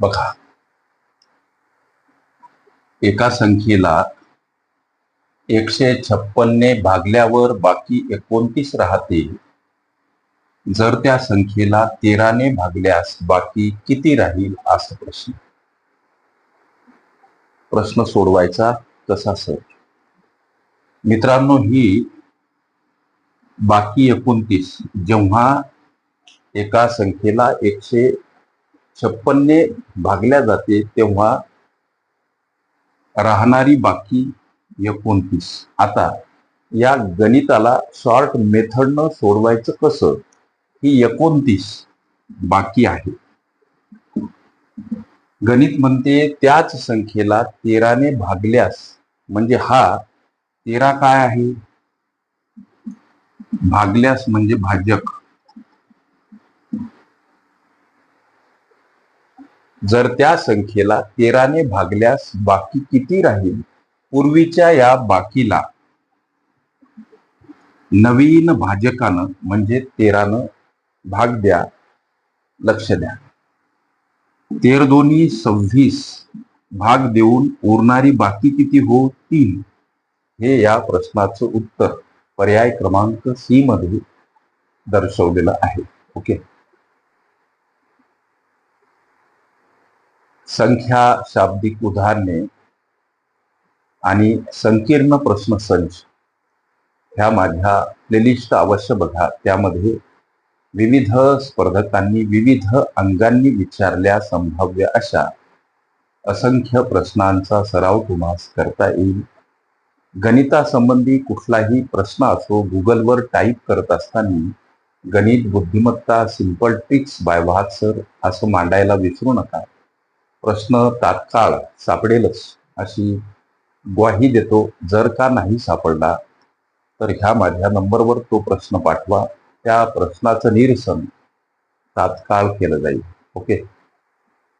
बघा. एका संख्येला एकशे छप्पनने भागल्यावर बाकी एकोणतीस राहते. जर त्या संख्येला तेराने भागल्यास बाकी किती राहील? असा प्रश्न. प्रश्न सोडवायचा कसा सर? मित्रांनो ही बाकी एकोणतीस जेव्हा एका संख्येला एकशे छप्पनने भागल्या जाते तेव्हा राहणारी बाकी एकोणतीस. आता या गणिताला शॉर्ट मेथडनं सोडवायचं कसं? ही एकोणतीस बाकी आहे. गणित म्हणते त्याच संख्येला तेराने भागल्यास म्हणजे हा तेरा काय आहे? भागल्यास म्हणजे भाजक. जर त्या संख्येला तेराने भागल्यास बाकी किती राहील? पूर्वीच्या या बाकीला नवीन भाजकानं म्हणजे तेरानं भाग द्या लक्ष द्या. तेर दोन्ही सव्वीस भाग देऊन उरणारी बाकी किती हो? तीन. हे या प्रश्नाचं उत्तर पर्याय क्रमांक सी मध्ये दर्शवलेलं आहे. ओके? संख्या शाब्दिक उदाहरणे आणि संकीर्ण प्रश्न संच ह्या माझ्या प्लेलिस्ट अवश्य बघा. त्यामध्ये विविध स्पर्धकांनी विविध अंगांनी विचारल्या संभाव्य अशा असंख्य प्रश्नांचा सराव तुम्हास करता येईल. गणितासंबंधी कुठलाही प्रश्न असो गुगलवर टाईप करत असताना गणित बुद्धिमत्ता सिंपल ट्रिक्स बाय वाहत सर असं मांडायला विसरू नका. प्रश्न तात्काळ सापडेलच अशी ग्वाही देतो. जर का नाही सापडला तर ह्या माझ्या नंबरवर तो प्रश्न पाठवा. त्या प्रश्नाचं निरसन तात्काळ केलं जाईल. ओके?